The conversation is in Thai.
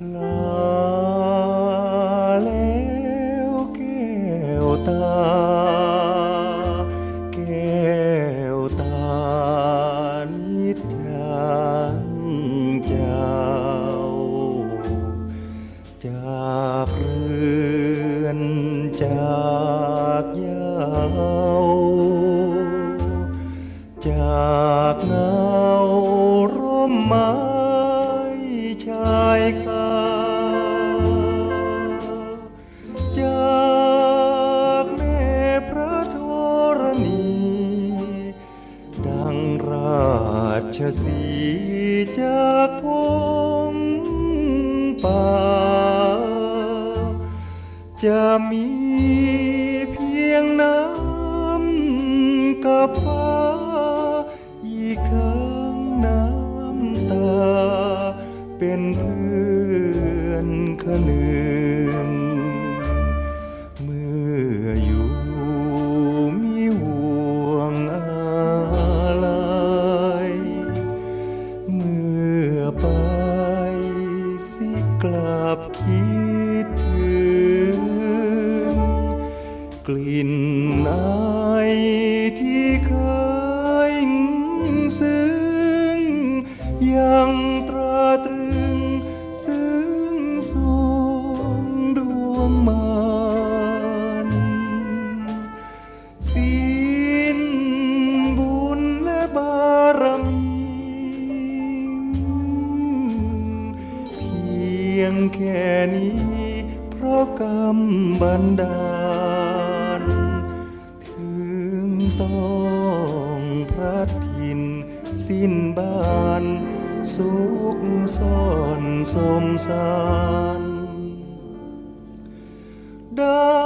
là lẽo kêu ta kêu ta nít thang chào. Chạc rươn chạc dao chạc ngang ชสีจากพงป่า จะมีเพียงน้ำกับฟ้า อีกครั้งน้ำตา เป็นเพื่อนขนึง บคิดถึง กลิ่นอายที่เคยซึ้งยัง ยงแค่นี้ เพราะกรรมบันดาล ถึงต้องพระทินสิ้นบ้าน สุขซ่อนสมสารได้